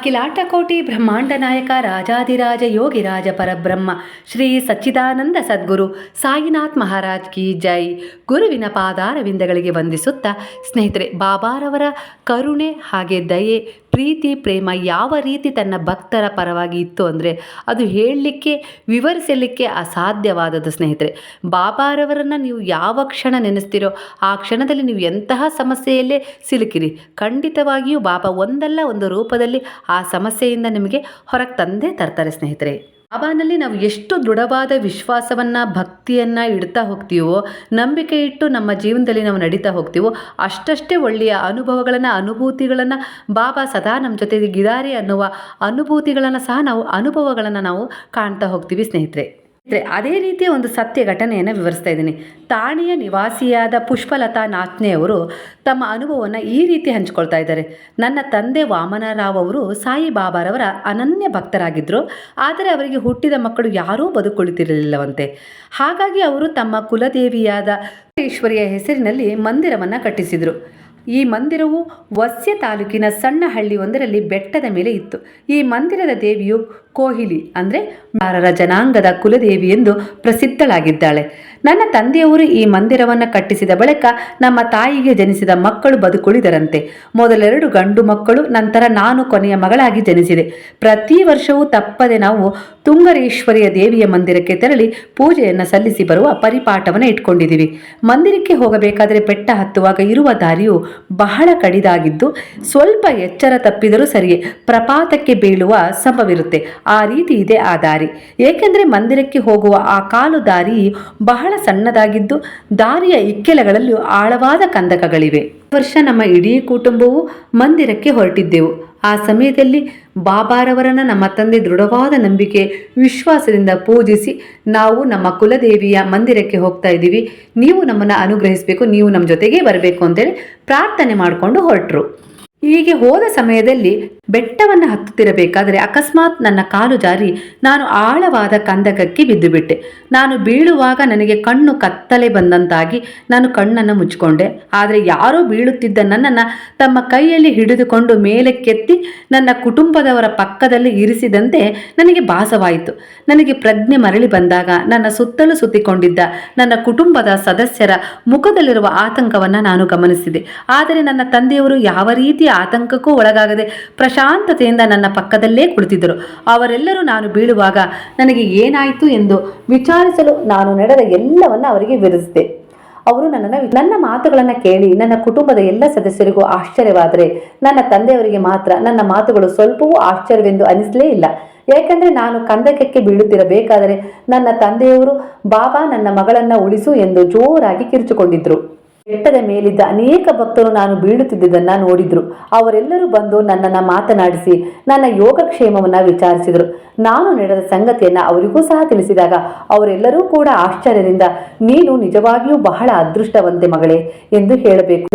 ಅಖಿಲಾಟಕೋಟಿ ಬ್ರಹ್ಮಾಂಡ ನಾಯಕ ರಾಜಾದಿರಾಜ ಯೋಗಿರಾಜ ಪರಬ್ರಹ್ಮ, ಶ್ರೀ ಸಚ್ಚಿದಾನಂದ ಸದ್ಗುರು ಸಾಯಿನಾಥ್ ಮಹಾರಾಜ್ ಕಿ ಜೈ. ಗುರುವಿನ ಪಾದಾರವಿಂದಗಳಿಗೆ ವಂದಿಸುತ್ತಾ ಸ್ನೇಹಿತರೆ, ಬಾಬಾರವರ ಕರುಣೆ ಹಾಗೆ ದಯೆ ಪ್ರೀತಿ, ಪ್ರೇಮ ಯಾವ ರೀತಿ ತನ್ನ ಭಕ್ತರ ಪರವಾಗಿ ಇತ್ತು ಅಂದರೆ ಅದು ಹೇಳಲಿಕ್ಕೆ, ವಿವರಿಸಲಿಕ್ಕೆ ಅಸಾಧ್ಯವಾದದ್ದು ಸ್ನೇಹಿತರೆ. ಬಾಬಾರವರನ್ನು ನೀವು ಯಾವ ಕ್ಷಣ ನೆನೆಸ್ತೀರೋ ಆ ಕ್ಷಣದಲ್ಲಿ ನೀವು ಎಂತಹ ಸಮಸ್ಯೆಯಲ್ಲೇ ಸಿಲುಕಿರಿ. ಖಂಡಿತವಾಗಿಯೂ ಬಾಬಾ ಒಂದಲ್ಲ ಒಂದು ರೂಪದಲ್ಲಿ ಆ ಸಮಸ್ಯೆಯಿಂದ ನಿಮಗೆ ಹೊರಗೆ ತಂದೇ ತರ್ತಾರೆ ಸ್ನೇಹಿತರೆ. ಬಾಬಾನಲ್ಲಿ ನಾವು ಎಷ್ಟು ದೃಢವಾದ ವಿಶ್ವಾಸವನ್ನು, ಭಕ್ತಿಯನ್ನು ಇಡ್ತಾ ಹೋಗ್ತೀವೋ ನಂಬಿಕೆ ಇಟ್ಟು ನಮ್ಮ ಜೀವನದಲ್ಲಿ ನಾವು ನಡೀತಾ ಹೋಗ್ತೀವೋ, ಅಷ್ಟಷ್ಟೇ ಒಳ್ಳೆಯ ಅನುಭವಗಳನ್ನು, ಅನುಭೂತಿಗಳನ್ನು ಬಾಬಾ ಸದಾ ನಮ್ಮ ಜೊತೆಗೆ ಗಿದಾರಿ ಅನ್ನುವ ಅನುಭೂತಿಗಳನ್ನು ಸಹ ನಾವು, ಅನುಭವಗಳನ್ನು ನಾವು ಕಾಣ್ತಾ ಹೋಗ್ತೀವಿ ಸ್ನೇಹಿತರೆ. ಅದೇ ರೀತಿಯ ಒಂದು ಸತ್ಯ ಘಟನೆಯನ್ನು ವಿವರಿಸ್ತಾ ಇದ್ದೀನಿ. ತಾಣಿಯ ನಿವಾಸಿಯಾದ ಪುಷ್ಪಲತಾ ನಾಚ್ನೆಯವರು ತಮ್ಮ ಅನುಭವವನ್ನು ಈ ರೀತಿ ಹಂಚಿಕೊಳ್ತಾ ಇದ್ದಾರೆ. ನನ್ನ ತಂದೆ ವಾಮನರಾವ್ ಅವರು ಸಾಯಿ ಬಾಬಾರವರ ಅನನ್ಯ ಭಕ್ತರಾಗಿದ್ದರು ಆದರೆ ಅವರಿಗೆ ಹುಟ್ಟಿದ ಮಕ್ಕಳು ಯಾರೂ ಬದುಕುಳಿತಿರಲಿಲ್ಲವಂತೆ ಹಾಗಾಗಿ ಅವರು ತಮ್ಮ ಕುಲದೇವಿಯಾದ ಈಶ್ವರಿಯ ಹೆಸರಿನಲ್ಲಿ ಮಂದಿರವನ್ನು ಕಟ್ಟಿಸಿದರು. ಈ ಮಂದಿರವು ವಸ್ಯ ತಾಲೂಕಿನ ಸಣ್ಣ ಹಳ್ಳಿಯೊಂದರಲ್ಲಿ ಬೆಟ್ಟದ ಮೇಲೆ ಇತ್ತು. ಈ ಮಂದಿರದ ದೇವಿಯು ಕೋಹಿಲಿ, ಅಂದರೆ ಮಾರರ ಜನಾಂಗದ ಕುಲದೇವಿ ಎಂದು ಪ್ರಸಿದ್ಧಳಾಗಿದ್ದಾಳೆ. ನನ್ನ ತಂದೆಯವರು ಈ ಮಂದಿರವನ್ನು ಕಟ್ಟಿಸಿದ ಬಳಿಕ ನಮ್ಮ ತಾಯಿಗೆ ಜನಿಸಿದ ಮಕ್ಕಳು ಬದುಕುಳಿದರಂತೆ. ಮೊದಲೆರಡು ಗಂಡು ಮಕ್ಕಳು, ನಂತರ ನಾನು ಕೊನೆಯ ಮಗಳಾಗಿ ಜನಿಸಿದೆ. ಪ್ರತಿ ವರ್ಷವೂ ತಪ್ಪದೆ ನಾವು ತುಂಗರೇಶ್ವರಿಯ ದೇವಿಯ ಮಂದಿರಕ್ಕೆ ತೆರಳಿ ಪೂಜೆಯನ್ನು ಸಲ್ಲಿಸಿ ಬರುವ ಪರಿಪಾಠವನ್ನು ಇಟ್ಕೊಂಡಿದ್ದೀವಿ. ಮಂದಿರಕ್ಕೆ ಹೋಗಬೇಕಾದರೆ ಬೆಟ್ಟ ಹತ್ತುವಾಗ ಇರುವ ದಾರಿಯು ಬಹಳ ಕಡಿದಾಗಿದ್ದು, ಸ್ವಲ್ಪ ಎಚ್ಚರ ತಪ್ಪಿದರೂ ಸರಿಯೇ, ಪ್ರಪಾತಕ್ಕೆ ಬೀಳುವ ಸಂಭವಿರುತ್ತೆ. ಆ ರೀತಿ ಇದೆ ಆ ದಾರಿ. ಏಕೆಂದರೆ ಮಂದಿರಕ್ಕೆ ಹೋಗುವ ಆ ಕಾಲು ದಾರಿ ಬಹಳ ಸಣ್ಣದಾಗಿದ್ದು ದಾರಿಯ ಇಕ್ಕೆಲಗಳಲ್ಲೂ ಆಳವಾದ ಕಂದಕಗಳಿವೆ. ವರ್ಷ ನಮ್ಮ ಇಡೀ ಕುಟುಂಬವು ಮಂದಿರಕ್ಕೆ ಹೊರಟಿದ್ದೆವು. ಆ ಸಮಯದಲ್ಲಿ ಬಾಬಾರವರನ್ನ ನಮ್ಮ ತಂದೆ ದೃಢವಾದ ನಂಬಿಕೆ, ವಿಶ್ವಾಸದಿಂದ ಪೂಜಿಸಿ ನಾವು ನಮ್ಮ ಕುಲದೇವಿಯ ಮಂದಿರಕ್ಕೆ ಹೋಗ್ತಾ ಇದ್ದೀವಿ. ನೀವು ನಮ್ಮನ್ನು ಅನುಗ್ರಹಿಸಬೇಕು, ನೀವು ನಮ್ಮ ಜೊತೆಗೆ ಬರಬೇಕು ಅಂತೇಳಿ ಪ್ರಾರ್ಥನೆ ಮಾಡಿಕೊಂಡು ಹೊರಟರು. ಹೀಗೆ ಹೋದ ಸಮಯದಲ್ಲಿ ಬೆಟ್ಟವನ್ನು ಹತ್ತುತ್ತಿರಬೇಕಾದರೆ ಅಕಸ್ಮಾತ್ ನನ್ನ ಕಾಲು ಜಾರಿ ನಾನು ಆಳವಾದ ಕಂದಕಕ್ಕೆ ಬಿದ್ದುಬಿಟ್ಟೆ. ನಾನು ಬೀಳುವಾಗ ನನಗೆ ಕಣ್ಣು ಕತ್ತಲೆ ಬಂದಂತಾಗಿ ನಾನು ಕಣ್ಣನ್ನು ಮುಚ್ಚಿಕೊಂಡೆ. ಆದರೆ ಯಾರೋ ಬೀಳುತ್ತಿದ್ದ ನನ್ನನ್ನು ತಮ್ಮ ಕೈಯಲ್ಲಿ ಹಿಡಿದುಕೊಂಡು ಮೇಲಕ್ಕೆತ್ತಿ ನನ್ನ ಕುಟುಂಬದವರ ಪಕ್ಕದಲ್ಲಿ ಇರಿಸಿದಂತೆ ನನಗೆ ಭಾಸವಾಯಿತು. ನನಗೆ ಪ್ರಜ್ಞೆ ಮರಳಿ ಬಂದಾಗ ನನ್ನ ಸುತ್ತಲೂ ಸುತ್ತಿಕೊಂಡಿದ್ದ ನನ್ನ ಕುಟುಂಬದ ಸದಸ್ಯರ ಮುಖದಲ್ಲಿರುವ ಆತಂಕವನ್ನು ನಾನು ಗಮನಿಸಿದೆ. ಆದರೆ ನನ್ನ ತಂದೆಯವರು ಯಾವ ರೀತಿಯ ಆತಂಕಕ್ಕೂ ಒಳಗಾಗದೆ ಪ್ರಶಾಂತತೆಯಿಂದ ನನ್ನ ಪಕ್ಕದಲ್ಲೇ ಕುಳಿತಿದ್ದರು. ಅವರೆಲ್ಲರೂ ನಾನು ಬೀಳುವಾಗ ನನಗೆ ಏನಾಯಿತು ಎಂದು ವಿಚಾರಿಸಲು ನಾನು ನಡೆದ ಎಲ್ಲವನ್ನ ಅವರಿಗೆ ವಿವರಿಸಿದೆ. ಅವರು ನನ್ನನ್ನು ನನ್ನ ಮಾತುಗಳನ್ನು ಕೇಳಿ ನನ್ನ ಕುಟುಂಬದ ಎಲ್ಲ ಸದಸ್ಯರಿಗೂ ಆಶ್ಚರ್ಯವಾದರೆ ನನ್ನ ತಂದೆಯವರಿಗೆ ಮಾತ್ರ ನನ್ನ ಮಾತುಗಳು ಸ್ವಲ್ಪವೂ ಆಶ್ಚರ್ಯವೆಂದು ಅನಿಸಲೇ ಇಲ್ಲ. ಏಕೆಂದರೆ ನಾನು ಕಂದಕಕ್ಕೆ ಬೀಳುತ್ತಿರಬೇಕಾದರೆ ನನ್ನ ತಂದೆಯವರು, ಬಾಬಾ ನನ್ನ ಮಗಳನ್ನ ಉಳಿಸು ಎಂದು ಜೋರಾಗಿ ಕಿರುಚಿಕೊಂಡಿದ್ರು. ಬೆಟ್ಟದ ಮೇಲಿದ್ದ ಅನೇಕ ಭಕ್ತರು ನಾನು ಬೀಳುತ್ತಿದ್ದುದನ್ನು ನೋಡಿದ್ರು. ಅವರೆಲ್ಲರೂ ಬಂದು ನನ್ನನ್ನು ಮಾತನಾಡಿಸಿ, ನನ್ನ ಯೋಗಕ್ಷೇಮವನ್ನು ವಿಚಾರಿಸಿದರು. ನಾನು ನಡೆದ ಸಂಗತಿಯನ್ನ ಅವರಿಗೂ ಸಹ ತಿಳಿಸಿದಾಗ ಅವರೆಲ್ಲರೂ ಕೂಡ ಆಶ್ಚರ್ಯದಿಂದ, ನೀನು ನಿಜವಾಗಿಯೂ ಬಹಳ ಅದೃಷ್ಟವಂತೆ ಮಗಳೇ ಎಂದು ಹೇಳಬೇಕು.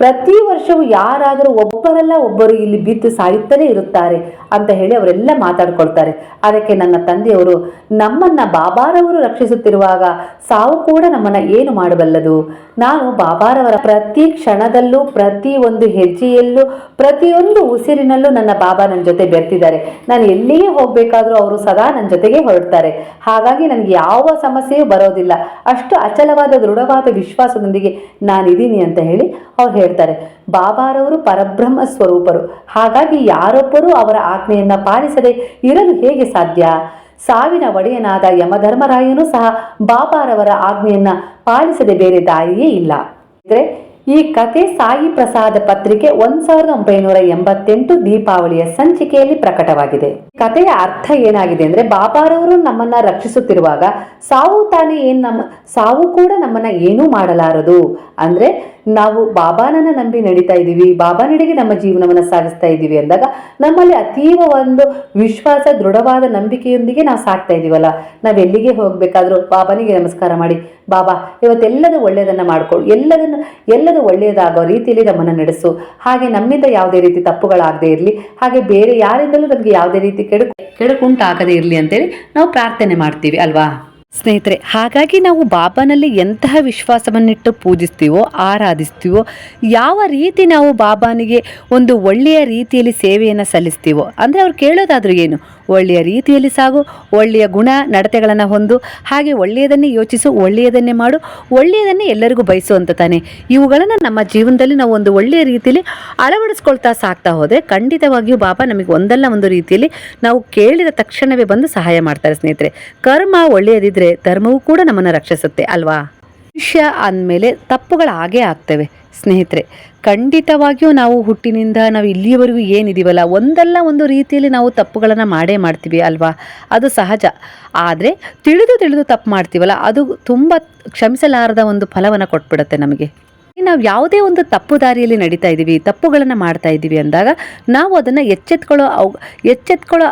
ಪ್ರತಿ ವರ್ಷವೂ ಯಾರಾದರೂ ಒಬ್ಬರಲ್ಲ ಒಬ್ಬರು ಇಲ್ಲಿ ಬಿದ್ದು ಸಾಯುತ್ತಲೇ ಇರುತ್ತಾರೆ ಅಂತ ಹೇಳಿ ಅವರೆಲ್ಲ ಮಾತಾಡ್ಕೊಳ್ತಾರೆ. ಅದಕ್ಕೆ ನನ್ನ ತಂದೆಯವರು, ನಮ್ಮನ್ನ ಬಾಬಾರವರು ರಕ್ಷಿಸುತ್ತಿರುವಾಗ ಸಾವು ಕೂಡ ನಮ್ಮನ್ನ ಏನು ಮಾಡಬಲ್ಲದು? ನಾನು ಬಾಬಾರವರ ಪ್ರತಿ ಕ್ಷಣದಲ್ಲೂ, ಪ್ರತಿ ಒಂದು ಹೆಜ್ಜೆಯಲ್ಲೂ ಪ್ರತಿಯೊಂದು ಉಸಿರಿನಲ್ಲೂ ನನ್ನ ಬಾಬಾ ನನ್ನ ಜೊತೆ ಬೆರ್ತಿದ್ದಾರೆ. ನಾನು ಎಲ್ಲಿಯೇ ಹೋಗ್ಬೇಕಾದ್ರೂ ಅವರು ಸದಾ ನನ್ನ ಜೊತೆಗೆ ಹೊರಡ್ತಾರೆ. ಹಾಗಾಗಿ ನನಗೆ ಯಾವ ಸಮಸ್ಯೆಯೂ ಬರೋದಿಲ್ಲ. ಅಷ್ಟು ಅಚಲವಾದ, ದೃಢವಾದ ವಿಶ್ವಾಸದೊಂದಿಗೆ ನಾನಿದ್ದೀನಿ ಅಂತ ಹೇಳಿ ಅವ್ರು ಹೇಳ್ತಾರೆ. ಬಾಬಾರವರು ಪರಬ್ರಹ್ಮ ಸ್ವರೂಪರು. ಹಾಗಾಗಿ ಯಾರೊಬ್ಬರೂ ಅವರ ಆಜ್ಞೆಯನ್ನ ಪಾಲಿಸದೆ ಇರಲು ಹೇಗೆ ಸಾಧ್ಯ? ಸಾವಿನ ಒಡೆಯನಾದ ಯಮಧರ್ಮರಾಯನೂ ಸಹ ಬಾಬಾರವರ ಆಜ್ಞೆಯನ್ನ ಪಾಲಿಸದೆ ಬೇರೆ ದಾರಿಯೇ ಇಲ್ಲ. ಅಂದ್ರೆ ಈ ಕತೆ ಸಾಯಿ ಪ್ರಸಾದ ಪತ್ರಿಕೆ ಒಂದ್ ಸಾವಿರದ ಒಂಬೈನೂರ ಎಂಬತ್ತೆಂಟು ದೀಪಾವಳಿಯ ಸಂಚಿಕೆಯಲ್ಲಿ ಪ್ರಕಟವಾಗಿದೆ. ಕಥೆಯ ಅರ್ಥ ಏನಾಗಿದೆ ಅಂದ್ರೆ ಬಾಬಾರವರು ನಮ್ಮನ್ನ ರಕ್ಷಿಸುತ್ತಿರುವಾಗ ಸಾವು ತಾನೇ ಏನ್ ನಮ್ಮ ಸಾವು ಕೂಡ ನಮ್ಮನ್ನ ಏನೂ ಮಾಡಲಾರದು. ಅಂದ್ರೆ ನಾವು ಬಾಬಾನನ್ನ ನಂಬಿ ನಡೀತಾ ಇದ್ದೀವಿ ಬಾಬಾ ನಡೆಗೆ ನಮ್ಮ ಜೀವನವನ್ನ ಸಾಗಿಸ್ತಾ ಇದ್ದೀವಿ ಅಂದಾಗ ನಮ್ಮಲ್ಲಿ ಅತೀವ ಒಂದು ವಿಶ್ವಾಸ, ದೃಢವಾದ ನಂಬಿಕೆಯೊಂದಿಗೆ ನಾವು ಸಾಕ್ತಾ ಇದೀವಲ್ಲ ನಾವು ಎಲ್ಲಿಗೆ ಹೋಗ್ಬೇಕಾದ್ರೂ, ಬಾಬಾನಿಗೆ ನಮಸ್ಕಾರ ಮಾಡಿ, ಬಾಬಾ, ಇವತ್ತೆಲ್ಲದೂ ಒಳ್ಳೆಯದನ್ನ ಎಲ್ಲದನ್ನ ಎಲ್ಲದನ್ನು ಎಲ್ಲದೂ ಒಳ್ಳೆಯದಾಗೋ ರೀತಿಯಲ್ಲಿ ನಮ್ಮನ್ನ ನಡೆಸು. ಹಾಗೆ ನಮ್ಮಿಂದ ಯಾವುದೇ ರೀತಿ ತಪ್ಪುಗಳಾಗದೆ ಇರಲಿ. ಹಾಗೆ ಬೇರೆ ಯಾರಿಂದಲೂ ನಮಗೆ ಯಾವುದೇ ರೀತಿ ಕೆಡುಕು ಕೆಡುಕುಂಟಾಗದೇ ಇರಲಿ ಅಂತೇಳಿ ನಾವು ಪ್ರಾರ್ಥನೆ ಮಾಡ್ತೀವಿ ಅಲ್ವಾ? ಸ್ನೇಹಿತರೆ, ಹಾಗಾಗಿ ನಾವು ಬಾಬಾನಲ್ಲಿ ಎಂತಹ ವಿಶ್ವಾಸವನ್ನಿಟ್ಟು ಪೂಜಿಸ್ತೀವೋ, ಆರಾಧಿಸ್ತೀವೋ, ಯಾವ ರೀತಿ ನಾವು ಬಾಬಾನಿಗೆ ಒಂದು ಒಳ್ಳೆಯ ರೀತಿಯಲ್ಲಿ ಸೇವೆಯನ್ನು ಸಲ್ಲಿಸ್ತೀವೋ, ಅಂದರೆ ಅವ್ರು ಕೇಳೋದಾದರೂ ಏನು ಒಳ್ಳೆಯ ರೀತಿಯಲ್ಲಿ ಸಾಗು, ಒಳ್ಳೆಯ ಗುಣ ನಡತೆಗಳನ್ನು ಹೊಂದು, ಹಾಗೆ ಒಳ್ಳೆಯದನ್ನೇ ಯೋಚಿಸು, ಒಳ್ಳೆಯದನ್ನೇ ಮಾಡು, ಒಳ್ಳೆಯದನ್ನೇ ಎಲ್ಲರಿಗೂ ಬಯಸು ಅಂತ ತಾನೆ. ಇವುಗಳನ್ನು ನಮ್ಮ ಜೀವನದಲ್ಲಿ ನಾವು ಒಂದು ಒಳ್ಳೆಯ ರೀತಿಯಲ್ಲಿ ಅಳವಡಿಸ್ಕೊಳ್ತಾ ಸಾಕ್ತಾ ಹೋದರೆ ಖಂಡಿತವಾಗಿಯೂ ಬಾಬಾ ನಮಗೆ ಒಂದಲ್ಲ ಒಂದು ರೀತಿಯಲ್ಲಿ ನಾವು ಕೇಳಿದ ತಕ್ಷಣವೇ ಬಂದು ಸಹಾಯ ಮಾಡ್ತಾರೆ ಸ್ನೇಹಿತರೆ. ಕರ್ಮ ಒಳ್ಳೆಯದಿದ್ದರೆ ಧರ್ಮವೂ ಕೂಡ ನಮ್ಮನ್ನು ರಕ್ಷಿಸುತ್ತೆ, ಅಲ್ವಾ? ಮನುಷ್ಯ ಅಂದಮೇಲೆ ತಪ್ಪುಗಳು ಹಾಗೇ ಆಗ್ತವೆ. ಸ್ನೇಹಿತರೆ, ಖಂಡಿತವಾಗಿಯೂ ನಾವು ಹುಟ್ಟಿನಿಂದ ನಾವು ಇಲ್ಲಿಯವರೆಗೂ ಏನಿದೀವಲ್ಲ, ಒಂದಲ್ಲ ಒಂದು ರೀತಿಯಲ್ಲಿ ನಾವು ತಪ್ಪುಗಳನ್ನು ಮಾಡೇ ಮಾಡ್ತೀವಿ ಅಲ್ವಾ? ಅದು ಸಹಜ. ಆದರೆ ತಿಳಿದು ತಿಳಿದು ತಪ್ಪು ಮಾಡ್ತೀವಲ್ಲ, ಅದು ತುಂಬ ಕ್ಷಮಿಸಲಾರದ ಒಂದು ಫಲವನ್ನು ಕೊಟ್ಬಿಡುತ್ತೆ ನಮಗೆ. ನಾವು ಯಾವುದೇ ಒಂದು ತಪ್ಪು ದಾರಿಯಲ್ಲಿ ನಡೀತಾ ಇದ್ದೀವಿ, ತಪ್ಪುಗಳನ್ನು ಮಾಡ್ತಾ ಇದ್ದೀವಿ ಅಂದಾಗ ನಾವು ಅದನ್ನು ಎಚ್ಚೆತ್ಕೊಳ್ಳೋ ಅವ್, ಎಚ್ಚೆತ್ಕೊಳ್ಳೋ,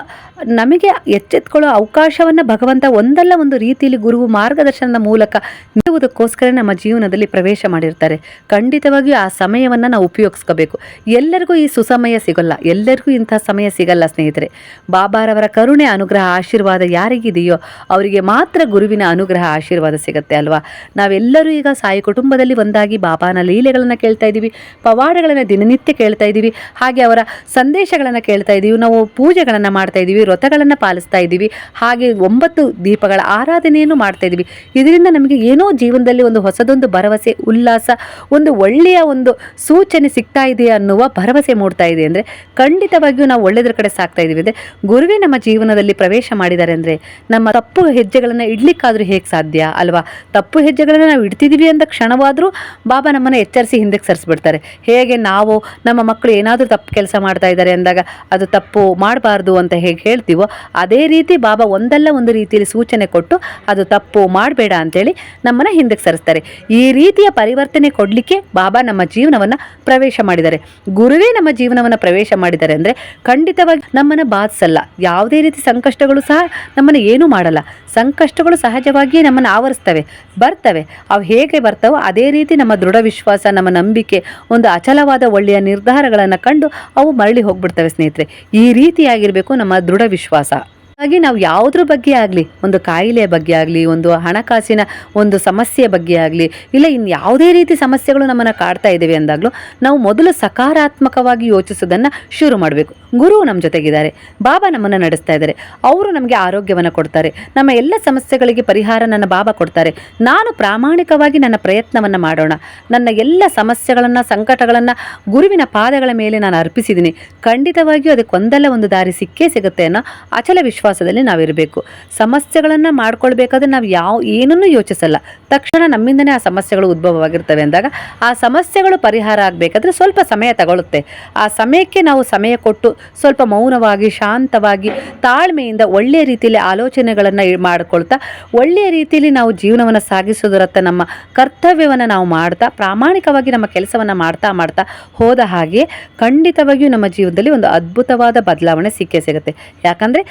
ನಮಗೆ ಎಚ್ಚೆತ್ಕೊಳ್ಳೋ ಅವಕಾಶವನ್ನು ಭಗವಂತ ಒಂದಲ್ಲ ಒಂದು ರೀತಿಯಲ್ಲಿ ಗುರುವು ಮಾರ್ಗದರ್ಶನದ ಮೂಲಕ ನೀಡುವುದಕ್ಕೋಸ್ಕರ ನಮ್ಮ ಜೀವನದಲ್ಲಿ ಪ್ರವೇಶ ಮಾಡಿರ್ತಾರೆ. ಖಂಡಿತವಾಗಿಯೂ ಆ ಸಮಯವನ್ನು ನಾವು ಉಪಯೋಗಿಸ್ಕೋಬೇಕು. ಎಲ್ಲರಿಗೂ ಈ ಸುಸಮಯ ಸಿಗಲ್ಲ, ಎಲ್ಲರಿಗೂ ಇಂಥ ಸಮಯ ಸಿಗಲ್ಲ ಸ್ನೇಹಿತರೆ. ಬಾಬಾರವರ ಕರುಣೆ ಅನುಗ್ರಹ, ಆಶೀರ್ವಾದ ಯಾರಿಗಿದೆಯೋ ಅವರಿಗೆ ಮಾತ್ರ ಗುರುವಿನ ಅನುಗ್ರಹ, ಆಶೀರ್ವಾದ ಸಿಗುತ್ತೆ ಅಲ್ವಾ? ನಾವೆಲ್ಲರೂ ಈಗ ಸಾಯಿ ಕುಟುಂಬದಲ್ಲಿ ಒಂದಾಗಿ ಬಾಬಾನ ಲೀಲೆಗಳನ್ನು ಕೇಳ್ತಾ ಇದ್ದೀವಿ, ಪವಾಡಗಳನ್ನು ದಿನನಿತ್ಯ ಕೇಳ್ತಾ ಇದ್ದೀವಿ, ಹಾಗೆ ಅವರ ಸಂದೇಶಗಳನ್ನು ಕೇಳ್ತಾ ಇದ್ದೀವಿ, ನಾವು ಪೂಜೆಗಳನ್ನು ಮಾಡ್ತಾ ಇದ್ದೀವಿ, ವ್ರತಗಳನ್ನು ಪಾಲಿಸ್ತಾ ಇದ್ದೀವಿ, ಹಾಗೆ ಒಂಬತ್ತು ದೀಪಗಳ ಆರಾಧನೆಯನ್ನು ಮಾಡ್ತಾ ಇದ್ದೀವಿ. ಇದರಿಂದ ನಮಗೆ ಏನೋ ಜೀವನದಲ್ಲಿ ಒಂದು ಹೊಸದೊಂದು ಭರವಸೆ, ಉಲ್ಲಾಸ, ಒಂದು ಒಳ್ಳೆಯ ಒಂದು ಸೂಚನೆ ಸಿಗ್ತಾ ಇದೆ ಅನ್ನುವ ಭರವಸೆ ಮೂಡ್ತಾ ಇದೆ ಅಂದರೆ ಖಂಡಿತವಾಗಿಯೂ ನಾವು ಒಳ್ಳೆಯದ್ರ ಕಡೆ ಸಾಕ್ತಾ ಇದ್ದೀವಿ ಅಂದರೆ ಗುರುವೇ ನಮ್ಮ ಜೀವನದಲ್ಲಿ ಪ್ರವೇಶ ಮಾಡಿದ್ದಾರೆ ಅಂದರೆ ನಮ್ಮ ತಪ್ಪು ಹೆಜ್ಜೆಗಳನ್ನು ಇಡ್ಲಿಕ್ಕಾದರೂ ಹೇಗೆ ಸಾಧ್ಯ ಅಲ್ವಾ? ತಪ್ಪು ಹೆಜ್ಜೆಗಳನ್ನು ನಾವು ಇಡ್ತಿದ್ದೀವಿ ಅಂತ ಕ್ಷಣವಾದರೂ, ಬಾಬಾ ನಮ್ಮನ್ನು ಎಚ್ಚರಿಸಿ ಹಿಂದಕ್ಕೆ ಸರಿಸ್ಬಿಡ್ತಾರೆ. ಹೇಗೆ ನಾವು ನಮ್ಮ ಮಕ್ಕಳು ಏನಾದರೂ ತಪ್ಪು ಕೆಲಸ ಮಾಡ್ತಾ ಇದ್ದಾರೆ ಅಂದಾಗ ಅದು ತಪ್ಪು ಮಾಡಬಾರ್ದು ಅಂತ ಹೇಗೆ ಹೇಳ್ತೀವೋ ಅದೇ ರೀತಿ ಬಾಬಾ ಒಂದಲ್ಲ ಒಂದು ರೀತಿಯಲ್ಲಿ ಸೂಚನೆ ಕೊಟ್ಟು ಅದು ತಪ್ಪು ಮಾಡಬೇಡ ಅಂತೇಳಿ ನಮ್ಮನ್ನು ಹಿಂದಕ್ಕೆ ಸರಿಸ್ತಾರೆ. ಈ ರೀತಿಯ ಪರಿವರ್ತನೆ ಕೊಡಲಿಕ್ಕೆ ಬಾಬಾ ನಮ್ಮ ಜೀವನವನ್ನು ಪ್ರವೇಶ ಮಾಡಿದ್ದಾರೆ. ಗುರುವೇ ನಮ್ಮ ಜೀವನವನ್ನು ಪ್ರವೇಶ ಮಾಡಿದ್ದಾರೆ ಅಂದರೆ ಖಂಡಿತವಾಗಿ ನಮ್ಮನ್ನು ಬಾಧಿಸಲ್ಲ. ಯಾವುದೇ ರೀತಿ ಸಂಕಷ್ಟಗಳು ಸಹ ನಮ್ಮನ್ನು ಏನೂ ಮಾಡಲ್ಲ. ಸಂಕಷ್ಟಗಳು ಸಹಜವಾಗಿಯೇ ನಮ್ಮನ್ನು ಆವರಿಸ್ತವೆ, ಬರ್ತವೆ. ಅವು ಹೇಗೆ ಬರ್ತವೋ ಅದೇ ರೀತಿ ನಮ್ಮ ದೃಢ ವಿಶ್ವಾಸ ನಮ್ಮ ನಂಬಿಕೆ, ಒಂದು ಅಚಲವಾದ ಒಳ್ಳೆಯ ನಿರ್ಧಾರಗಳನ್ನು ಕಂಡು ಅವು ಮರಳಿ ಹೋಗ್ಬಿಡ್ತವೆ ಸ್ನೇಹಿತರೆ. ಈ ರೀತಿಯಾಗಿರಬೇಕು ನಮ್ಮ ದೃಢ ವಿಶ್ವಾಸ. ಹಾಗಾಗಿ ನಾವು ಯಾವುದ್ರ ಬಗ್ಗೆ ಆಗಲಿ, ಒಂದು ಕಾಯಿಲೆಯ ಬಗ್ಗೆ ಆಗಲಿ, ಒಂದು ಹಣಕಾಸಿನ ಒಂದು ಸಮಸ್ಯೆ ಬಗ್ಗೆ ಆಗಲಿ, ಇಲ್ಲ ಇನ್ನು ಯಾವುದೇ ರೀತಿ ಸಮಸ್ಯೆಗಳು ನಮ್ಮನ್ನು ಕಾಡ್ತಾ ಇದ್ದೇವೆ ಅಂದಾಗಲೂ ನಾವು ಮೊದಲು ಸಕಾರಾತ್ಮಕವಾಗಿ ಯೋಚಿಸೋದನ್ನು ಶುರು ಮಾಡಬೇಕು. ಗುರು ನಮ್ಮ ಜೊತೆಗಿದ್ದಾರೆ, ಬಾಬಾ ನಮ್ಮನ್ನು ನಡೆಸ್ತಾ ಇದ್ದಾರೆ, ಅವರು ನಮಗೆ ಆರೋಗ್ಯವನ್ನು ಕೊಡ್ತಾರೆ, ನಮ್ಮ ಎಲ್ಲ ಸಮಸ್ಯೆಗಳಿಗೆ ಪರಿಹಾರ ನನ್ನ ಬಾಬಾ ಕೊಡ್ತಾರೆ, ನಾನು ಪ್ರಾಮಾಣಿಕವಾಗಿ ನನ್ನ ಪ್ರಯತ್ನವನ್ನು ಮಾಡೋಣ, ನನ್ನ ಎಲ್ಲ ಸಮಸ್ಯೆಗಳನ್ನು, ಸಂಕಟಗಳನ್ನು ಗುರುವಿನ ಪಾದಗಳ ಮೇಲೆ ನಾನು ಅರ್ಪಿಸಿದ್ದೀನಿ, ಖಂಡಿತವಾಗಿಯೂ ಅದಕ್ಕೆ ಒಂದಲ್ಲ ಒಂದು ದಾರಿ ಸಿಕ್ಕೇ ಸಿಗುತ್ತೆ ಅನ್ನೋ ಅಚಲ ವಿಶ್ವಾಸದಲ್ಲಿ ನಾವಿರಬೇಕು ಸಮಸ್ಯೆಗಳನ್ನು ಮಾಡ್ಕೊಳ್ಬೇಕಾದ್ರೆ ನಾವು ಯಾವ ಏನನ್ನು ಯೋಚಿಸಲ್ಲ. ತಕ್ಷಣ ನಮ್ಮಿಂದನೇ ಆ ಸಮಸ್ಯೆಗಳು ಉದ್ಭವವಾಗಿರ್ತವೆ ಅಂದಾಗ ಆ ಸಮಸ್ಯೆಗಳು ಪರಿಹಾರ ಆಗಬೇಕಾದ್ರೆ ಸ್ವಲ್ಪ ಸಮಯ ತಗೊಳ್ಳುತ್ತೆ ಆ ಸಮಯಕ್ಕೆ ನಾವು ಸಮಯ ಕೊಟ್ಟು ಸ್ವಲ್ಪ ಮೌನವಾಗಿ, ಶಾಂತವಾಗಿ, ತಾಳ್ಮೆಯಿಂದ ಒಳ್ಳೆಯ ರೀತಿಯಲ್ಲಿ ಆಲೋಚನೆಗಳನ್ನು ಮಾಡಿಕೊಳ್ತಾ, ಒಳ್ಳೆಯ ರೀತಿಯಲ್ಲಿ ನಾವು ಜೀವನವನ್ನು ಸಾಗಿಸೋದರತ್ತ ನಮ್ಮ ಕರ್ತವ್ಯವನ್ನು ನಾವು ಮಾಡ್ತಾ, ಪ್ರಾಮಾಣಿಕವಾಗಿ ನಮ್ಮ ಕೆಲಸವನ್ನು ಮಾಡ್ತಾ ಮಾಡ್ತಾ ಹೋದ ಹಾಗೆ ಖಂಡಿತವಾಗಿಯೂ ನಮ್ಮ ಜೀವನದಲ್ಲಿ ಒಂದು ಅದ್ಭುತವಾದ ಬದಲಾವಣೆ ಸಿಕ್ಕೇ ಸಿಗುತ್ತೆ. ಯಾಕಂದರೆ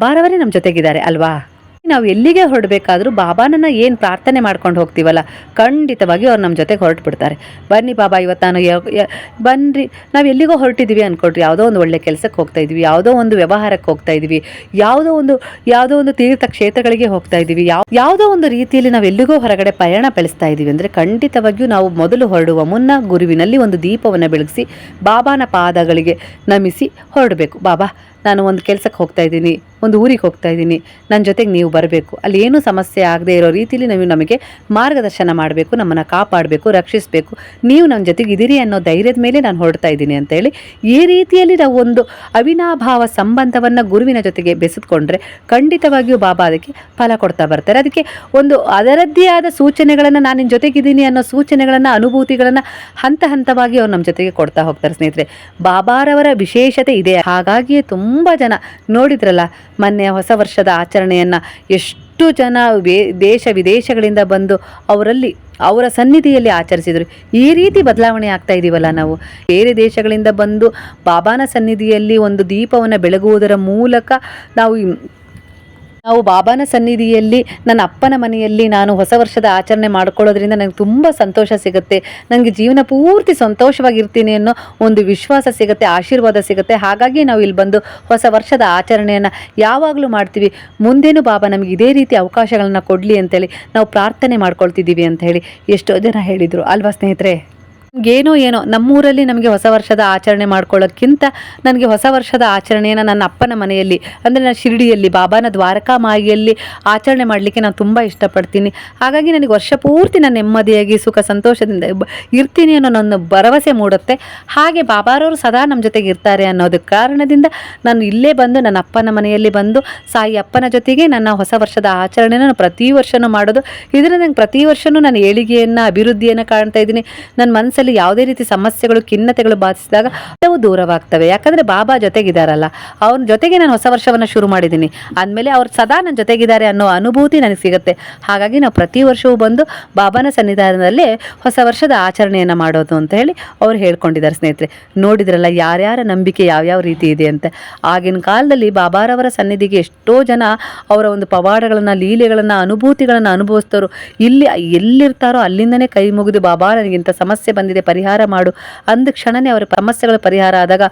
ಬಾಬಾರವರೇ ನಮ್ಮ ಜೊತೆಗಿದ್ದಾರೆ ಅಲ್ವಾ? ನಾವು ಎಲ್ಲಿಗೆ ಹೊರಡಬೇಕಾದ್ರೂ ಬಾಬಾನನ್ನ ಏನು ಪ್ರಾರ್ಥನೆ ಮಾಡ್ಕೊಂಡು ಹೋಗ್ತೀವಲ್ಲ, ಖಂಡಿತವಾಗಿ ಅವ್ರು ನಮ್ಮ ಜೊತೆಗೆ ಹೊರಟು ಬಿಡ್ತಾರೆ ಬನ್ನಿ ಬಾಬಾ, ಇವತ್ತು ನಾನು ಬನ್ನಿರಿ ನಾವು ಎಲ್ಲಿಗೋ ಹೊರಟಿದ್ದೀವಿ ಅಂದ್ಕೊಟ್ರಿ ಯಾವುದೋ ಒಂದು ಒಳ್ಳೆ ಕೆಲಸಕ್ಕೆ ಹೋಗ್ತಾ ಇದ್ವಿ, ಯಾವುದೋ ಒಂದು ವ್ಯವಹಾರಕ್ಕೆ ಹೋಗ್ತಾ ಇದ್ವಿ, ಯಾವುದೋ ಒಂದು ಯಾವುದೋ ಒಂದು ತೀರ್ಥ ಕ್ಷೇತ್ರಗಳಿಗೆ ಹೋಗ್ತಾ ಇದ್ದೀವಿ ಯಾವ, ಯಾವುದೋ ಒಂದು ರೀತಿಯಲ್ಲಿ ನಾವು ಎಲ್ಲಿಗೋ ಹೊರಗಡೆ ಪಯಣ ಬೆಳೆಸ್ತಾ ಇದ್ದೀವಿ ಅಂದರೆ ಖಂಡಿತವಾಗಿಯೂ ನಾವು ಮೊದಲು ಹೊರಡುವ ಮುನ್ನ ಗುರುವಿನಲ್ಲಿ ಒಂದು ದೀಪವನ್ನು ಬೆಳಗಿಸಿ, ಬಾಬಾನ ಪಾದಗಳಿಗೆ ನಮಿಸಿ ಹೊರಡಬೇಕು. ಬಾಬಾ ನಾನು ಒಂದು ಕೆಲಸಕ್ಕೆ ಹೋಗ್ತಾ ಇದ್ದೀನಿ, ಒಂದು ಊರಿಗೆ ಹೋಗ್ತಾ ಇದ್ದೀನಿ. ನನ್ನ ಜೊತೆಗೆ ನೀವು ಬರಬೇಕು. ಅಲ್ಲಿ ಏನೂ ಸಮಸ್ಯೆ ಆಗದೆ ಇರೋ ರೀತಿಯಲ್ಲಿ ನೀವು ನಮಗೆ ಮಾರ್ಗದರ್ಶನ ಮಾಡಬೇಕು, ನಮ್ಮನ್ನು ಕಾಪಾಡಬೇಕು, ರಕ್ಷಿಸಬೇಕು. ನೀವು ನನ್ನ ಜೊತೆಗೆ ಇದ್ದೀರಿ ಅನ್ನೋ ಧೈರ್ಯದ ಮೇಲೆ ನಾನು ಹೊರಡ್ತಾ ಇದ್ದೀನಿ ಅಂತೇಳಿ ಈ ರೀತಿಯಲ್ಲಿ ನಾವು ಒಂದು ಅವಿನಾಭಾವ ಸಂಬಂಧವನ್ನು ಗುರುವಿನ ಜೊತೆಗೆ ಬೆಸೆದುಕೊಂಡ್ರೆ ಖಂಡಿತವಾಗಿಯೂ ಬಾಬಾ ಅದಕ್ಕೆ ಫಲ ಕೊಡ್ತಾ ಬರ್ತಾರೆ. ಅದಕ್ಕೆ ಒಂದು ಅದರದ್ದೇ ಆದ ಸೂಚನೆಗಳನ್ನು ನಾನು ನಿನ್ನ ಜೊತೆಗಿದ್ದೀನಿ ಅನ್ನೋ ಸೂಚನೆಗಳನ್ನು, ಅನುಭೂತಿಗಳನ್ನು ಹಂತ ಹಂತವಾಗಿ ಅವ್ರು ನಮ್ಮ ಜೊತೆಗೆ ಕೊಡ್ತಾ ಹೋಗ್ತಾರೆ ಸ್ನೇಹಿತರೆ. ಬಾಬಾರವರ ವಿಶೇಷತೆ ಇದೆ. ಹಾಗಾಗಿಯೇ ತುಂಬ ಜನ ನೋಡಿದ್ರಲ್ಲ, ಮೊನ್ನೆ ಹೊಸ ವರ್ಷದ ಆಚರಣೆಯನ್ನು ಎಷ್ಟು ಜನ ದೇಶ ವಿದೇಶಗಳಿಂದ ಬಂದು ಅವರಲ್ಲಿ, ಅವರ ಸನ್ನಿಧಿಯಲ್ಲಿ ಆಚರಿಸಿದರು. ಈ ರೀತಿ ಬದಲಾವಣೆ ಆಗ್ತಾ ಇದ್ದೀವಲ್ಲ ನಾವು. ಬೇರೆ ದೇಶಗಳಿಂದ ಬಂದು ಬಾಬಾನ ಸನ್ನಿಧಿಯಲ್ಲಿ ಒಂದು ದೀಪವನ್ನು ಬೆಳಗುವುದರ ಮೂಲಕ ನಾವು ನಾವು ಬಾಬಾನ ಸನ್ನಿಧಿಯಲ್ಲಿ, ನನ್ನ ಅಪ್ಪನ ಮನೆಯಲ್ಲಿ ನಾನು ಹೊಸ ವರ್ಷದ ಆಚರಣೆ ಮಾಡ್ಕೊಳ್ಳೋದ್ರಿಂದ ನನಗೆ ತುಂಬ ಸಂತೋಷ ಸಿಗುತ್ತೆ. ನನಗೆ ಜೀವನ ಪೂರ್ತಿ ಸಂತೋಷವಾಗಿರ್ತೀನಿ ಅನ್ನೋ ಒಂದು ವಿಶ್ವಾಸ ಸಿಗುತ್ತೆ, ಆಶೀರ್ವಾದ ಸಿಗುತ್ತೆ. ಹಾಗಾಗಿ ನಾವು ಇಲ್ಲಿ ಬಂದು ಹೊಸ ವರ್ಷದ ಆಚರಣೆಯನ್ನು ಯಾವಾಗಲೂ ಮಾಡ್ತೀವಿ. ಮುಂದೇನು ಬಾಬಾ ನಮಗೆ ಇದೇ ರೀತಿ ಅವಕಾಶಗಳನ್ನ ಕೊಡಲಿ ಅಂತೇಳಿ ನಾವು ಪ್ರಾರ್ಥನೆ ಮಾಡ್ಕೊಳ್ತಿದ್ದೀವಿ ಅಂತ ಹೇಳಿ ಎಷ್ಟೋ ಜನ ಹೇಳಿದರು. ಅಲ್ವಾ ಸ್ನೇಹಿತರೆ? ಏನೋ ಏನೋ, ನಮ್ಮೂರಲ್ಲಿ ನಮಗೆ ಹೊಸ ವರ್ಷದ ಆಚರಣೆ ಮಾಡ್ಕೊಳ್ಳೋಕ್ಕಿಂತ ನನಗೆ ಹೊಸ ವರ್ಷದ ಆಚರಣೆಯನ್ನು ನನ್ನ ಅಪ್ಪನ ಮನೆಯಲ್ಲಿ, ಅಂದರೆ ನಾನು ಶಿರಡಿಯಲ್ಲಿ, ಬಾಬಾನ ದ್ವಾರಕಾ ಮಾಯಿಯಲ್ಲಿ ಆಚರಣೆ ಮಾಡಲಿಕ್ಕೆ ನಾನು ತುಂಬ ಇಷ್ಟಪಡ್ತೀನಿ. ಹಾಗಾಗಿ ನನಗೆ ವರ್ಷ ಪೂರ್ತಿ ನಾನು ನೆಮ್ಮದಿಯಾಗಿ, ಸುಖ ಸಂತೋಷದಿಂದ ಇರ್ತೀನಿ ಅನ್ನೋ ನನ್ನ ಭರವಸೆ ಮೂಡುತ್ತೆ. ಹಾಗೆ ಬಾಬಾರವರು ಸದಾ ನಮ್ಮ ಜೊತೆಗೆ ಇರ್ತಾರೆ ಅನ್ನೋದು ಕಾರಣದಿಂದ ನಾನು ಇಲ್ಲೇ ಬಂದು, ನನ್ನ ಅಪ್ಪನ ಮನೆಯಲ್ಲಿ ಬಂದು, ಸಾಯಿ ಅಪ್ಪನ ಜೊತೆಗೆ ನನ್ನ ಹೊಸ ವರ್ಷದ ಆಚರಣೆನ ಪ್ರತಿ ವರ್ಷನೂ ಮಾಡೋದು. ಇದರಿಂದ ನಂಗೆ ಪ್ರತಿ ವರ್ಷವೂ ನಾನು ಏಳಿಗೆಯನ್ನು, ಅಭಿವೃದ್ಧಿಯನ್ನು ಕಾಣ್ತಾ ಇದ್ದೀನಿ. ನನ್ನ ಮನಸ್ಸಲ್ಲಿ ಯಾವುದೇ ರೀತಿ ಸಮಸ್ಯೆಗಳು, ಖಿನ್ನತೆಗಳು ಬಾಧಿಸಿದಾಗ ಅವು ದೂರವಾಗ್ತವೆ. ಯಾಕಂದ್ರೆ ಬಾಬಾ ಜೊತೆಗಿದಾರಲ್ಲ ಅವ್ರ ಜೊತೆಗೆ ನಾನು ಹೊಸ ವರ್ಷವನ್ನು ಶುರು ಮಾಡಿದ್ದೀನಿ. ಅಂದಮೇಲೆ ಅವ್ರು ಸದಾ ನನ್ನ ಜೊತೆಗಿದ್ದಾರೆ ಅನ್ನೋ ಅನುಭೂತಿ ನನಗೆ ಸಿಗುತ್ತೆ. ಹಾಗಾಗಿ ನಾವು ಪ್ರತಿ ವರ್ಷವೂ ಬಂದು ಬಾಬಾನ ಸನ್ನಿಧಾನದಲ್ಲೇ ಹೊಸ ವರ್ಷದ ಆಚರಣೆಯನ್ನು ಮಾಡೋದು ಅಂತ ಹೇಳಿ ಅವ್ರು ಹೇಳ್ಕೊಂಡಿದ್ದಾರೆ ಸ್ನೇಹಿತರೆ. ನೋಡಿದ್ರಲ್ಲ ಯಾರ್ಯಾರ ನಂಬಿಕೆ ಯಾವ್ಯಾವ ರೀತಿ ಇದೆ ಅಂತ. ಆಗಿನ ಕಾಲದಲ್ಲಿ ಬಾಬಾರವರ ಸನ್ನಿಧಿಗೆ ಎಷ್ಟೋ ಜನ ಅವರ ಒಂದು ಪವಾಡಗಳನ್ನು, ಲೀಲೆಗಳನ್ನು, ಅನುಭೂತಿಗಳನ್ನು ಅನುಭವಿಸ್ತವರು ಇಲ್ಲಿ ಎಲ್ಲಿರ್ತಾರೋ ಅಲ್ಲಿಂದನೇ ಕೈ ಮುಗಿದು ಬಾಬಾ ನನಗಿಂತ ಸಮಸ್ಯೆ ಬಂದಿದೆ. ಪರಿಹಾರ ಮಾಡು. ಅಂದ ಕ್ಷಣನೇ ಅವರ ಸಮಸ್ಯೆಗಳ ಪರಿಹಾರ ಆದಾಗ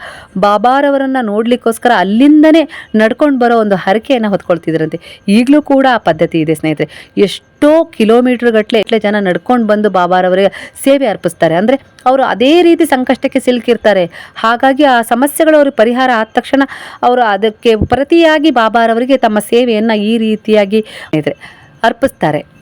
ಬಾಬಾರವರನ್ನು ನೋಡಲಿಕ್ಕೋಸ್ಕರ ಅಲ್ಲಿಂದನೇ ನಡ್ಕೊಂಡು ಬರೋ ಒಂದು ಹರಕೆಯನ್ನು ಹೊತ್ಕೊಳ್ತಿದ್ರಂತೆ. ಈಗಲೂ ಕೂಡ ಆ ಪದ್ಧತಿ ಇದೆ ಸ್ನೇಹಿತರೆ. ಎಷ್ಟೋ ಕಿಲೋಮೀಟರ್ ಗಟ್ಟಲೆ ಎಷ್ಟೇ ಜನ ನಡ್ಕೊಂಡು ಬಂದು ಬಾಬಾರವರಿಗೆ ಸೇವೆ ಅರ್ಪಿಸ್ತಾರೆ. ಅಂದರೆ ಅವರು ಅದೇ ರೀತಿ ಸಂಕಷ್ಟಕ್ಕೆ ಸಿಲುಕಿರ್ತಾರೆ. ಹಾಗಾಗಿ ಆ ಸಮಸ್ಯೆಗಳು ಅವ್ರಿಗೆ ಪರಿಹಾರ ಆದ ತಕ್ಷಣ ಅವರು ಅದಕ್ಕೆ ಪ್ರತಿಯಾಗಿ ಬಾಬಾರವರಿಗೆ ತಮ್ಮ ಸೇವೆಯನ್ನು ಈ ರೀತಿಯಾಗಿ ಅರ್ಪಿಸ್ತಾರೆ.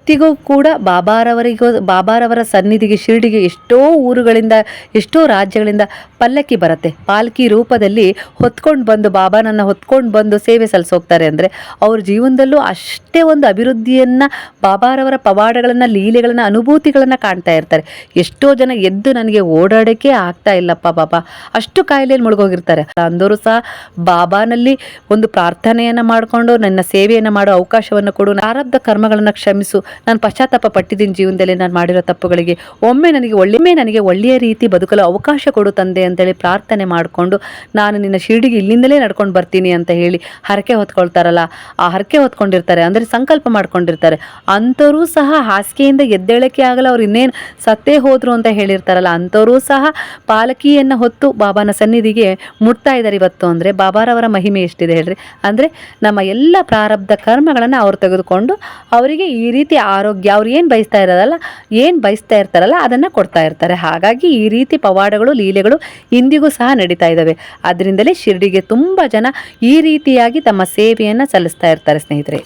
ಇವತ್ತಿಗೂ ಕೂಡ ಬಾಬಾರವರಿಗೂ, ಬಾಬಾರವರ ಸನ್ನಿಧಿಗೆ, ಶಿರಡಿಗೆ ಎಷ್ಟೋ ಊರುಗಳಿಂದ, ಎಷ್ಟೋ ರಾಜ್ಯಗಳಿಂದ ಪಲ್ಲಕ್ಕಿ ಬರುತ್ತೆ. ಪಾಲ್ಕಿ ರೂಪದಲ್ಲಿ ಹೊತ್ಕೊಂಡು ಬಂದು, ಬಾಬಾನನ್ನು ಹೊತ್ಕೊಂಡು ಬಂದು ಸೇವೆ ಸಲ್ಲಿಸೋಗ್ತಾರೆ ಅಂದರೆ ಅವ್ರ ಜೀವನದಲ್ಲೂ ಅಷ್ಟೇ ಒಂದು ಅಭಿವೃದ್ಧಿಯನ್ನು, ಬಾಬಾರವರ ಪವಾಡಗಳನ್ನು, ಲೀಲೆಗಳನ್ನು, ಅನುಭೂತಿಗಳನ್ನು ಕಾಣ್ತಾ ಇರ್ತಾರೆ. ಎಷ್ಟೋ ಜನ ಎದ್ದು ನನಗೆ ಓಡಾಡೋಕ್ಕೆ ಆಗ್ತಾ ಇಲ್ಲಪ್ಪ ಬಾಬಾ ಅಷ್ಟು ಕಾಯಿಲೆಯಲ್ಲಿ ಮುಳುಗೋಗಿರ್ತಾರೆ. ಅಂದರೂ ಸಹ ಬಾಬಾನಲ್ಲಿ ಒಂದು ಪ್ರಾರ್ಥನೆಯನ್ನು ಮಾಡಿಕೊಂಡು, ನನ್ನ ಸೇವೆಯನ್ನು ಮಾಡೋ ಅವಕಾಶವನ್ನು ಕೊಡು ಆರಬ್ಧ ಕರ್ಮಗಳನ್ನು ಕ್ಷಮಿಸು ನಾನು ಪಶ್ಚಾತ್ತಾಪ ಪಟ್ಟಿದ್ದೀನಿ ಜೀವನದಲ್ಲಿ ನಾನು ಮಾಡಿರೋ ತಪ್ಪುಗಳಿಗೆ. ಒಮ್ಮೆ ನನಗೆ ಒಳ್ಳೆಮೆ ನನಗೆ ಒಳ್ಳೆಯ ರೀತಿ ಬದುಕಲು ಅವಕಾಶ ಕೊಡು ತಂದೆ ಅಂತೇಳಿ ಪ್ರಾರ್ಥನೆ ಮಾಡಿಕೊಂಡು ನಾನು ನಿನ್ನ ಶಿರಡಿಗೆ ಇಲ್ಲಿಂದಲೇ ನಡ್ಕೊಂಡು ಬರ್ತೀನಿ ಅಂತ ಹೇಳಿ ಹರಕೆ ಹೊತ್ಕೊಳ್ತಾರಲ್ಲ, ಆ ಹರಕೆ ಹೊತ್ಕೊಂಡಿರ್ತಾರೆ, ಅಂದರೆ ಸಂಕಲ್ಪ ಮಾಡ್ಕೊಂಡಿರ್ತಾರೆ. ಅಂಥವರು ಸಹ ಹಾಸಿಗೆಯಿಂದ ಎದ್ದೇಳಕ್ಕೆ ಆಗಲ್ಲ, ಅವ್ರು ಇನ್ನೇನು ಸತ್ತೇ ಹೋದರು ಅಂತ ಹೇಳಿರ್ತಾರಲ್ಲ, ಅಂಥವರೂ ಸಹ ಪಾಲಕಿಯನ್ನು ಹೊತ್ತು ಬಾಬಾನ ಸನ್ನಿಧಿಗೆ ಮುಟ್ತಾ ಇದ್ದಾರೆ ಇವತ್ತು ಅಂದರೆ, ಬಾಬಾರವರ ಮಹಿಮೆ ಎಷ್ಟಿದೆ ಹೇಳ್ರಿ. ಅಂದರೆ ನಮ್ಮ ಎಲ್ಲ ಪ್ರಾರಬ್ಧ ಕರ್ಮಗಳನ್ನು ಅವ್ರು ತೆಗೆದುಕೊಂಡು ಅವರಿಗೆ ಈ ರೀತಿ ಆರೋಗ್ಯ, ಅವ್ರು ಏನು ಬಯಸ್ತಾ ಇರೋದಲ್ಲ, ಏನು ಬಯಸ್ತಾ ಇರ್ತಾರಲ್ಲ ಅದನ್ನು ಕೊಡ್ತಾ ಇರ್ತಾರೆ. ಹಾಗಾಗಿ ಈ ರೀತಿ ಪವಾಡಗಳು, ಲೀಲೆಗಳು ಇಂದಿಗೂ ಸಹ ನಡೀತಾ ಇದ್ದಾವೆ ಅದರಿಂದಲೇ ಶಿರಡಿಗೆ ತುಂಬ ಜನ ಈ ರೀತಿಯಾಗಿ ತಮ್ಮ ಸೇವೆಯನ್ನು ಸಲ್ಲಿಸ್ತಾ ಇರ್ತಾರೆ ಸ್ನೇಹಿತರೆ.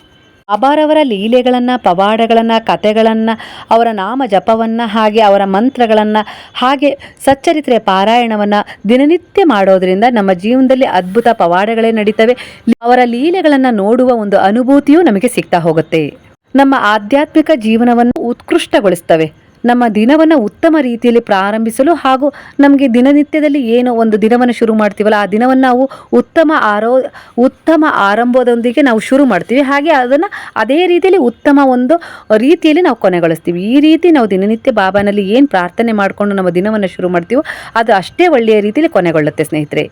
ಅಬಾರವರ ಲೀಲೆಗಳನ್ನು, ಪವಾಡಗಳನ್ನು, ಕಥೆಗಳನ್ನು, ಅವರ ನಾಮ ಜಪವನ್ನು, ಹಾಗೆ ಅವರ ಮಂತ್ರಗಳನ್ನು, ಹಾಗೆ ಸಚ್ಚರಿತ್ರೆಯ ಪಾರಾಯಣವನ್ನು ದಿನನಿತ್ಯ ಮಾಡೋದರಿಂದ ನಮ್ಮ ಜೀವನದಲ್ಲಿ ಅದ್ಭುತ ಪವಾಡಗಳೇ ನಡೀತವೆ. ಅವರ ಲೀಲೆಗಳನ್ನು ನೋಡುವ ಒಂದು ಅನುಭೂತಿಯೂ ನಮಗೆ ಸಿಗ್ತಾ ಹೋಗುತ್ತೆ. ನಮ್ಮ ಆಧ್ಯಾತ್ಮಿಕ ಜೀವನವನ್ನು ಉತ್ಕೃಷ್ಟಗೊಳಿಸ್ತವೆ ನಮ್ಮ ದಿನವನ್ನು ಉತ್ತಮ ರೀತಿಯಲ್ಲಿ ಪ್ರಾರಂಭಿಸಲು ಹಾಗೂ ನಮಗೆ ದಿನನಿತ್ಯದಲ್ಲಿ ಏನು ಒಂದು ದಿನವನ್ನು ಶುರು ಮಾಡ್ತೀವಲ್ಲ, ಆ ದಿನವನ್ನು ನಾವು ಉತ್ತಮ ಆರೋ, ಉತ್ತಮ ಆರಂಭದೊಂದಿಗೆ ನಾವು ಶುರು ಮಾಡ್ತೀವಿ. ಹಾಗೆ ಅದನ್ನು ಅದೇ ರೀತಿಯಲ್ಲಿ ಉತ್ತಮ ಒಂದು ರೀತಿಯಲ್ಲಿ ನಾವು ಕೊನೆಗೊಳಿಸ್ತೀವಿ. ಈ ರೀತಿ ನಾವು ದಿನನಿತ್ಯ ಬಾಬಾನಲ್ಲಿ ಏನು ಪ್ರಾರ್ಥನೆ ಮಾಡಿಕೊಂಡು ನಮ್ಮ ದಿನವನ್ನು ಶುರು ಮಾಡ್ತೀವೋ, ಅದು ಅಷ್ಟೇ ಒಳ್ಳೆಯ ರೀತಿಯಲ್ಲಿ ಕೊನೆಗೊಳ್ಳುತ್ತೆ ಸ್ನೇಹಿತರೆ.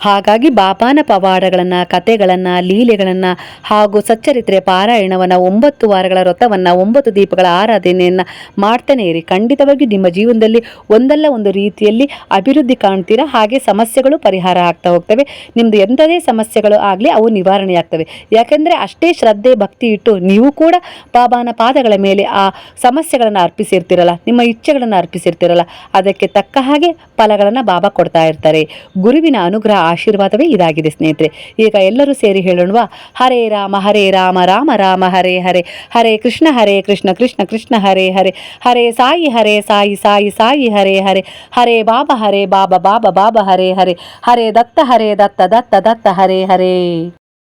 ಹಾಗಾಗಿ ಬಾಪಾನ ಪವಾಡಗಳನ್ನು, ಕಥೆಗಳನ್ನು, ಲೀಲೆಗಳನ್ನು ಹಾಗೂ ಸಚ್ಚರಿತ್ರೆ ಪಾರಾಯಣವನ್ನು ಒಂಬತ್ತು ವಾರಗಳ ವ್ರತವನ್ನು, ಒಂಬತ್ತು ದೀಪಗಳ ಆರಾಧನೆಯನ್ನು ಮಾಡ್ತಾನೆ ಇರಿ. ಖಂಡಿತವಾಗಿ ನಿಮ್ಮ ಜೀವನದಲ್ಲಿ ಒಂದಲ್ಲ ಒಂದು ರೀತಿಯಲ್ಲಿ ಅಭಿವೃದ್ಧಿ ಕಾಣ್ತೀರಾ? ಹಾಗೆ ಸಮಸ್ಯೆಗಳು ಪರಿಹಾರ ಆಗ್ತಾ ಹೋಗ್ತವೆ. ನಿಮ್ದು ಎಂಥದೇ ಸಮಸ್ಯೆಗಳು ಆಗಲಿ ಅವು ನಿವಾರಣೆಯಾಗ್ತವೆ ಯಾಕೆಂದರೆ ಅಷ್ಟೇ ಶ್ರದ್ಧೆ, ಭಕ್ತಿ ಇಟ್ಟು ನೀವು ಕೂಡ ಬಾಬಾನ ಪಾದಗಳ ಮೇಲೆ ಆ ಸಮಸ್ಯೆಗಳನ್ನು ಅರ್ಪಿಸಿರ್ತೀರಲ್ಲ, ನಿಮ್ಮ ಇಚ್ಛೆಗಳನ್ನು ಅರ್ಪಿಸಿರ್ತಿರಲ್ಲ, ಅದಕ್ಕೆ ತಕ್ಕ ಹಾಗೆ ಫಲಗಳನ್ನು ಬಾಬಾ ಕೊಡ್ತಾ ಇರ್ತಾರೆ. ಗುರುವಿನ ಅನುಗ್ರಹ ಆಶೀರ್ವಾದವೇ ಇದಾಗಿದೆ ಸ್ನೇಹಿತರೆ. ಈಗ ಎಲ್ಲರೂ ಸೇರಿ ಹೇಳೋಣವಾ? ಹರೇ ರಾಮ ಹರೇ ರಾಮ ರಾಮ ರಾಮ, ಹರೇ ಹರೇ. ಹರೇ ಕೃಷ್ಣ ಹರೇ ಕೃಷ್ಣ ಕೃಷ್ಣ ಕೃಷ್ಣ, ಹರೇ ಹರೇ. ಹರೇ ಸಾಯಿ ಹರೇ ಸಾಯಿ ಸಾಯಿ ಸಾಯಿ, ಹರೇ ಹರೇ. ಹರೇ ಬಾಬಾ ಹರೇ ಬಾಬಾ ಬಾಬಾ ಬಾಬಾ, ಹರೇ ಹರೇ. ಹರೇ ದತ್ತ ಹರೇ ದತ್ತ ದತ್ತ ದತ್ತ, ಹರೇ ಹರೇ.